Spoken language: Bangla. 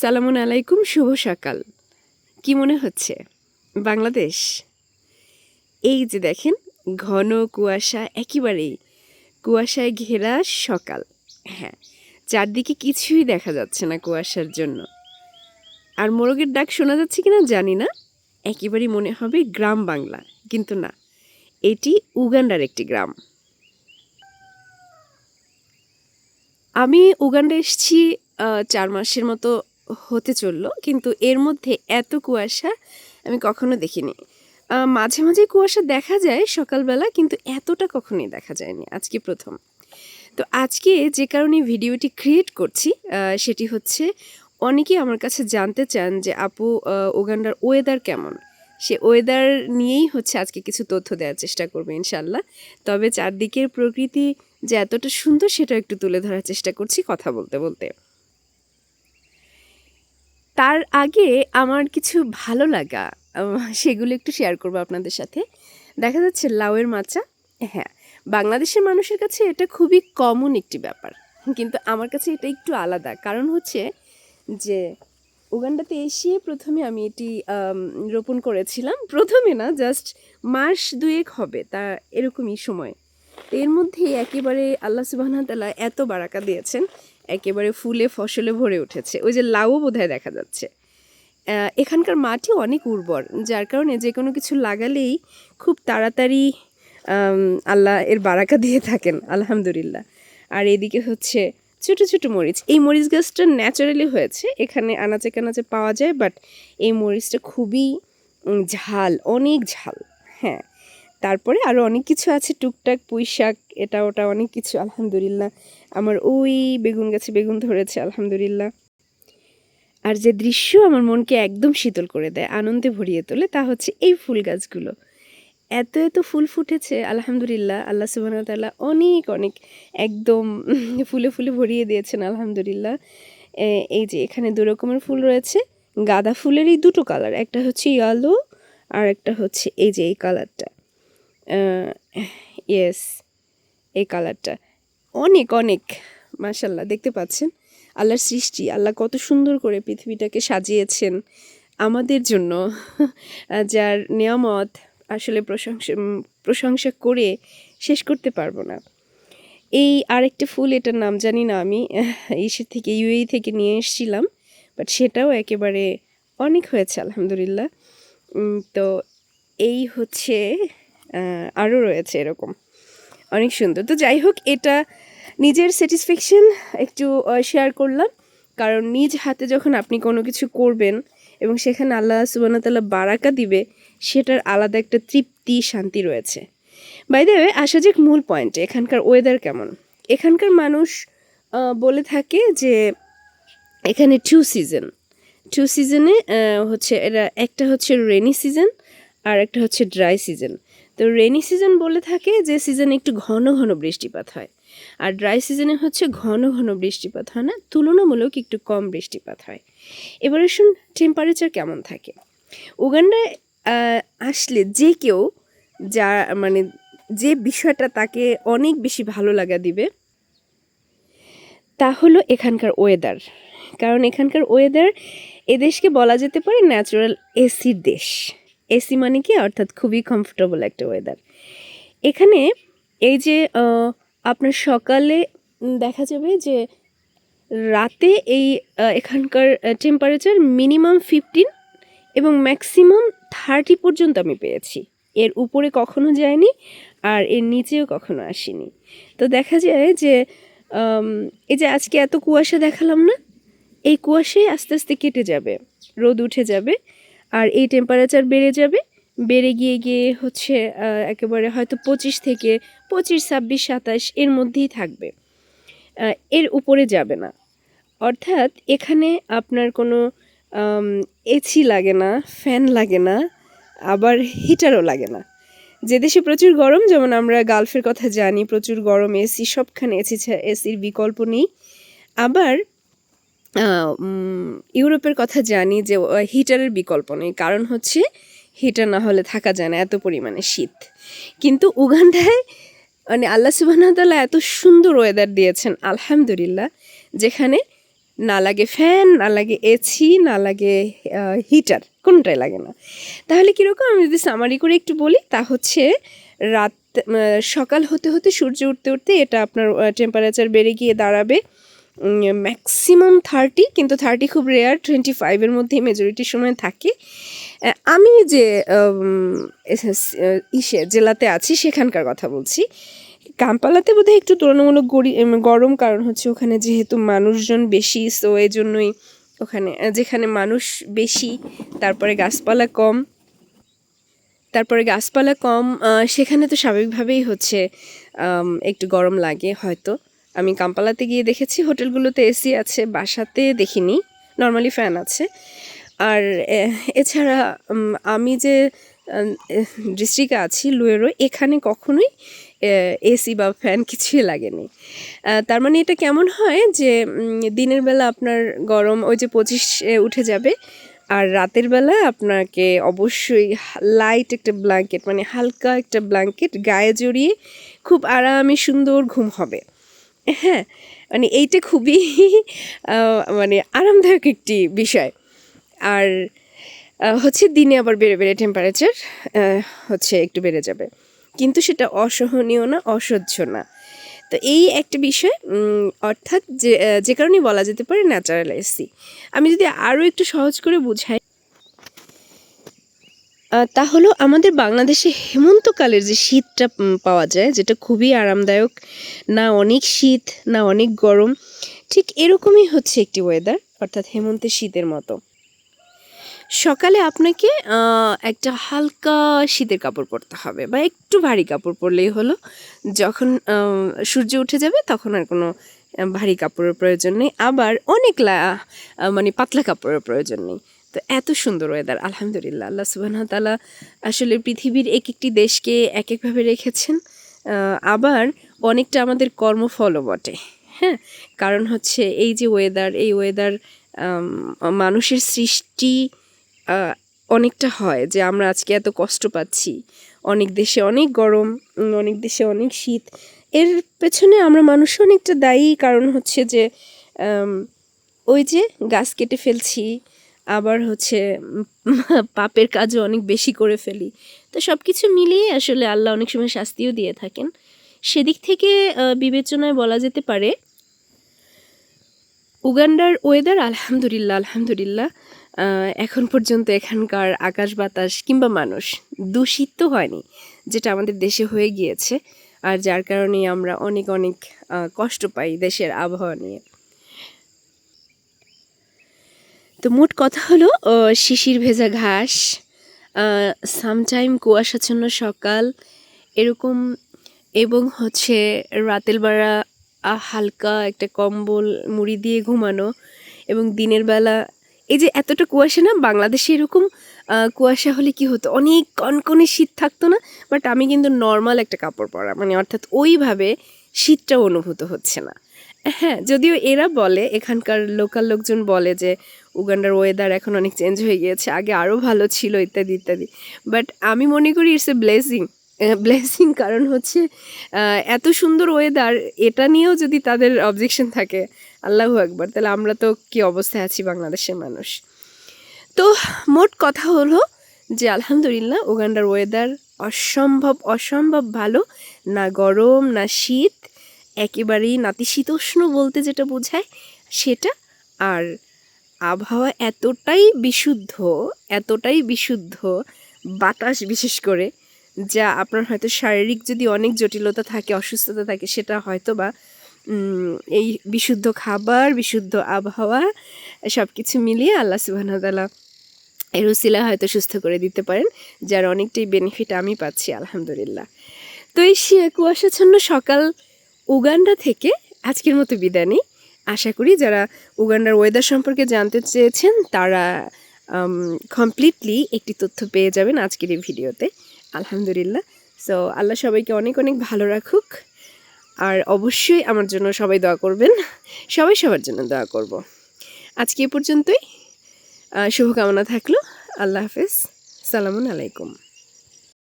সালামুন আলাইকুম, শুভ সকাল। কি মনে হচ্ছে? বাংলাদেশ? এই যে দেখেন, ঘন কুয়াশা, একেবারেই কুয়াশায় ঘেরা সকাল। হ্যাঁ চারদিকে কিছুই দেখা যাচ্ছে না কুয়াশার জন্য। আর মোরগের ডাক শোনা যাচ্ছে কিনা জানি না। একেবারেই মনে হবে গ্রাম বাংলা, কিন্তু না, এটি উগান্ডার একটি গ্রাম। আমি উগান্ডা এসেছি চার মাসের মতো হতে চলল কিন্তু এর মধ্যে এত কুয়াশা আমি কখনো দেখিনি। মাঝে মাঝে কুয়াশা দেখা যায় সকালবেলা কিন্তু এতটা কখনোই দেখা যায়নি আজকে প্রথম। তো আজকে যে কারণে ভিডিওটি ক্রিয়েট করছি সেটি হচ্ছে অনেকেই আমার কাছে জানতে চান যে আপু আহ, উগান্ডার ওয়েদার কেমন? সে ওয়েদার নিয়েই হচ্ছে আজকে কিছু তথ্য দেওয়ার চেষ্টা করব ইনশাল্লাহ। তবে চারদিকের প্রকৃতি যে এতটা সুন্দর সেটা একটু তুলে ধরার চেষ্টা করছি কথা বলতে বলতে। তার আগে আমার কিছু ভালো লাগা সেগুলো একটু শেয়ার করব আপনাদের সাথে। দেখা যাচ্ছে লাউয়ের মাচা হ্যাঁ বাংলাদেশের মানুষের কাছে এটা খুবই কমন একটি ব্যাপার, কিন্তু আমার কাছে এটা একটু আলাদা। কারণ হচ্ছে যে, উগান্ডাতে এসে প্রথমে আমি এটি রোপণ করেছিলাম। প্রথমে না জাস্ট মাস দুয়েক হবে তা এরকমই সময়। এর মধ্যে একেবারে আল্লাহ সুবাহ তালা এত বারাকা দিয়েছেন একেবারে ফুলে ফসলে ভরে উঠেছে। ওই যে লাউও বোধহয় দেখা যাচ্ছে। এখানকার মাটি অনেক উর্বর, যার কারণে যে কোনো কিছু লাগালেই খুব তাড়াতাড়ি আল্লাহ এর বারাকা দিয়ে থাকেন, আলহামদুলিল্লাহ। আর এদিকে হচ্ছে ছোটো ছোটো মরিচ। এই মরিচ গাছটা ন্যাচারালি হয়েছে, এখানে আনাচে কানাচে পাওয়া যায়, বাট এই মরিচটা খুবই ঝাল, অনেক ঝাল। হ্যাঁ। তারপরে আরও অনেক কিছু আছে, টুকটাক পুঁই শাক এটা ওটা অনেক কিছু, আলহামদুলিল্লাহ। আমার ওই বেগুন গাছে বেগুন ধরেছে, আলহামদুলিল্লাহ। আর যে দৃশ্য আমার মনকে একদম শীতল করে দেয়, আনন্দে ভরিয়ে তোলে, তা হচ্ছে এই ফুল গাছগুলো। এত এত ফুল ফুটেছে, আলহামদুলিল্লাহ, আল্লাহ সুবাহ তাল্লাহ অনেক অনেক একদম ফুলে ফুলে ভরিয়ে দিয়েছেন, আলহামদুলিল্লাহ। এই যে এখানে দু রকমের ফুল রয়েছে, গাঁদা ফুলের এই দুটো কালার একটা হচ্ছে ইয়েলো আর একটা হচ্ছে এই যে এই কালারটা ইয়েস এই কালারটা অনেক অনেক মাশাল্লাহ দেখতে পাচ্ছেন? আল্লাহর সৃষ্টি, আল্লাহ কত সুন্দর করে পৃথিবীটাকে সাজিয়েছেন আমাদের জন্য। যার নিয়ামত আসলে প্রশংসা প্রশংসা করে শেষ করতে পারব না। এই আরেকটা ফুল, এটার নাম জানি না আমি ইসের থেকে ইউএই থেকে নিয়ে এসেছিলাম বাট সেটাও একেবারে অনেক হয়েছে, আলহামদুলিল্লাহ। তো এই হচ্ছে আরও রয়েছে এরকম। অনেক সুন্দর। তো যাই হোক, এটা নিজের স্যাটিসফ্যাকশন একটু শেয়ার করলাম। কারণ নিজ হাতে যখন আপনি কোনো কিছু করবেন এবং সেখানে আল্লাহ সুবাহতাল্লাহ বারাকা দিবে, সেটার আলাদা একটা তৃপ্তি, শান্তি রয়েছে। বাই আসা যাক মূল পয়েন্টে এখানকার ওয়েদার কেমন? এখানকার মানুষ বলে থাকে যে এখানে টু সিজন টু সিজনে হচ্ছে, এরা, একটা হচ্ছে রেনি সিজন আর একটা হচ্ছে ড্রাই সিজন তো রেনি সিজন বলে থাকে যে সিজনে একটু ঘন ঘন বৃষ্টিপাত হয়। আর ড্রাই সিজনে হচ্ছে ঘন ঘন বৃষ্টিপাত হয় না, তুলনামূলক একটু কম বৃষ্টিপাত হয়। এবারে শুন টেম্পারেচার কেমন থাকে? উগান্ডায় আসলে যে কেউ যা মানে যে বিষয়টা তাকে অনেক বেশি ভালো লাগা দিবে, তা হলো এখানকার ওয়েদার কারণ এখানকার ওয়েদার এদেশকে বলা যেতে পারে ন্যাচারাল এসির দেশ। এসি মানে কি? অর্থাৎ খুবই কমফোর্টেবল একটা ওয়েদার এখানে এই যে আপনার সকালে দেখা যাবে যে রাতে এই এখানকার টেম্পারেচার মিনিমাম ফিফটিন এবং ম্যাক্সিমাম থার্টি পর্যন্ত আমি পেয়েছি। এর উপরে কখনো যায়নি আর এর নিচেও কখনো আসেনি। তো দেখা যায় যে এই যে আজকে এত কুয়াশা দেখালাম না? এই কুয়াশাই আস্তে আস্তে কেটে যাবে, রোদ উঠে যাবে। আর এই টেম্পারেচার বেড়ে যাবে। বেড়ে গিয়ে গিয়ে হচ্ছে একেবারে হয়তো পঁচিশ থেকে পঁচিশ, ছাব্বিশ, সাতাশ এর মধ্যেই থাকবে। এর উপরে যাবে না। অর্থাৎ এখানে আপনার কোনো এসি লাগে না ফ্যান লাগে না, আবার হিটারও লাগে না। যে দেশে প্রচুর গরম, যেমন আমরা গালফের কথা জানি, প্রচুর গরম, এসি, সবখানে এসি এসির বিকল্প নেই। আবার ইউরোপের কথা জানি যে হিটারের বিকল্প নেই। কারণ হচ্ছে, হিটার না হলে থাকা যায় না, এত পরিমাণে শীত। কিন্তু উগান্ডায় মানে আল্লাহ সুবাহ এত সুন্দর ওয়েদার দিয়েছেন, আলহামদুলিল্লাহ, যেখানে না লাগে ফ্যান না লাগে এসি না লাগে হিটার, কোনটাই লাগে না। তাহলে কীরকম? আমি যদি সামারি করে একটু বলি, তা হচ্ছে, রাত সকাল হতে হতে সূর্য উঠতে উঠতে এটা আপনার টেম্পারেচার বেড়ে গিয়ে দাঁড়াবে ম্যাক্সিমাম থার্টি কিন্তু থার্টি খুব রেয়ার টোয়েন্টি ফাইভের মধ্যে মেজরিটি সময় থাকে। আমি যে ইসে, জেলাতে আছি, সেখানকার কথা বলছি। কাম্পালাতে বোধহয় একটু তুলনামূলক গরি- গরম, কারণ হচ্ছে ওখানে যেহেতু মানুষজন বেশি সো এই জন্যই ওখানে যেখানে মানুষ বেশি, তারপরে গাছপালা কম। তারপরে গাছপালা কম সেখানে তো স্বাভাবিকভাবেই হচ্ছে একটু গরম লাগে হয়তো। আমি কাম্পালাতে গিয়ে দেখেছি, হোটেলগুলোতে এসি আছে, বাসাতে দেখিনি, নর্মালি ফ্যান আছে। আর এছাড়া আমি যে ডিস্ট্রিক্টে আছি, লুয়েরো, এখানে কখনোই এসি বা ফ্যান কিছুই লাগেনি। তার মানে এটা কেমন হয় যে দিনের বেলা আপনার গরম ওই যে পঁচিশ উঠে যাবে, আর রাতের বেলা আপনাকে অবশ্যই লাইট একটা ব্ল্যাঙ্কেট মানে হালকা একটা ব্ল্যাঙ্কেট গায়ে জড়িয়ে খুব আরামে সুন্দর ঘুম হবে। হ্যাঁ মানে এইটা খুবই মানে আরামদায়ক একটি বিষয়। আর হচ্ছে দিনে আবার বেড়ে বেড়ে টেম্পারেচার হচ্ছে একটু বেড়ে যাবে। কিন্তু সেটা অসহনীয় না, অসহ্য না। তো এই একটা বিষয় অর্থাৎ যে যে কারণে বলা যেতে পারে ন্যাচারাল এসি আমি যদি আরও একটু সহজ করে বুঝাই তা হলো আমাদের বাংলাদেশে হেমন্তকালের যে শীতটা পাওয়া যায়, যেটা খুবই আরামদায়ক, না অনেক শীত, না অনেক গরম, ঠিক এরকমই হচ্ছে একটি ওয়েদার অর্থাৎ হেমন্তের শীতের মতো। সকালে আপনাকে একটা হালকা শীতের কাপড় পরতে হবে, বা একটু ভারী কাপড় পরলেই হলো, যখন সূর্য উঠে যাবে তখন আর কোনো ভারী কাপড়ের প্রয়োজন নেই, আবার অনেক মানে পাতলা কাপড়ের প্রয়োজন নেই। তো এত সুন্দর ওয়েদার আলহামদুলিল্লাহ, আল্লাহ সুবাহ তালা আসলে পৃথিবীর এক একটি দেশকে এক একভাবে রেখেছেন আবার অনেকটা আমাদের কর্মফলও বটে হ্যাঁ? কারণ হচ্ছে এই যে ওয়েদার এই ওয়েদার মানুষের সৃষ্টি অনেকটা হয় যে আমরা আজকে এত কষ্ট পাচ্ছি। অনেক দেশে অনেক গরম অনেক দেশে অনেক শীত। এর পেছনে আমরা মানুষ অনেকটা দায়ী, কারণ হচ্ছে যে ওই যে গাছ কেটে ফেলছি আবার হচ্ছে পাপের কাজও অনেক বেশি করে ফেলি। তো সব কিছু মিলিয়ে আসলে আল্লাহ অনেক সময় শাস্তিও দিয়ে থাকেন। সেদিক থেকে বিবেচনায় বলা যেতে পারে, উগান্ডার ওয়েদার আলহামদুলিল্লাহ আলহামদুলিল্লাহ এখন পর্যন্ত এখানকার আকাশ বাতাস কিংবা মানুষ দূষিত হয়নি, যেটা আমাদের দেশে হয়ে গিয়েছে। আর যার কারণে আমরা অনেক অনেক কষ্ট পাই দেশের আবহাওয়া নিয়ে। তো মোট কথা হলো শিশির ভেজা ঘাস সামটাইম কুয়াশাচ্ছন্ন সকাল, এরকম, এবং হচ্ছে রাতের বেলা হালকা একটা কম্বল, মুড়ি দিয়ে ঘুমানো, এবং দিনের বেলা, এই যে এতটা কুয়াশা না, বাংলাদেশে এরকম কুয়াশা হলে কি হতো? অনেক কনকনে শীত থাকতো না বাট আমি কিন্তু নর্মাল একটা কাপড় পরা মানে অর্থাৎ ওইভাবে শীতটা অনুভূত হচ্ছে না। হ্যাঁ যদিও এরা বলে, এখানকার লোকাল লোকজন বলে যে উগান্ডার ওয়েদার এখন অনেক চেঞ্জ হয়ে গিয়েছে, আগে আরও ভালো ছিল, ইত্যাদি ইত্যাদি। বাট আমি মনে করি ইটস এ ব্লেসিং ব্লেসিং কারণ হচ্ছে এত সুন্দর ওয়েদার এটা নিয়েও যদি তাদের অবজেকশন থাকে, আল্লাহ একবার তাহলে আমরা তো কি অবস্থায় আছি বাংলাদেশের মানুষ। তো মোট কথা হলো যে আলহামদুলিল্লাহ উগান্ডার ওয়েদার অসম্ভব অসম্ভব ভালো, না গরম, না শীত, একেবারেই নাতিশীতোষ্ণ বলতে যেটা বোঝায় সেটা। আর আবহাওয়া এতটাই বিশুদ্ধ এতটাই বিশুদ্ধ, বাতাস বিশেষ করে, যা আপনার হয়তো শারীরিক যদি অনেক জটিলতা থাকে, অসুস্থতা থাকে, সেটা হয়তো বা এই বিশুদ্ধ খাবার, বিশুদ্ধ আবহাওয়া সব কিছু মিলিয়ে আল্লাহ সুবাহতালা এর উসিলা হয়তো সুস্থ করে দিতে পারেন, যার অনেকটাই বেনিফিট আমি পাচ্ছি, আলহামদুলিল্লাহ। তো এই কুয়াশাচ্ছন্ন সকাল উগান্ডা থেকে আজকের মতো বিদায় নিই। আশা করি যারা উগান্ডার ওয়েদার সম্পর্কে জানতে চেয়েছেন, তারা কমপ্লিটলি একটি তথ্য পেয়ে যাবেন আজকের এই ভিডিওতে। আলহামদুলিল্লাহ। সো আল্লাহ সবাইকে অনেক অনেক ভালো রাখুক। আর অবশ্যই আমার জন্য সবাই দোয়া করবেন। সবাই সবার জন্য দোয়া করব। আজকে এ পর্যন্তই। শুভকামনা থাকল। আল্লাহ হাফেজ। সালামুন আলাইকুম।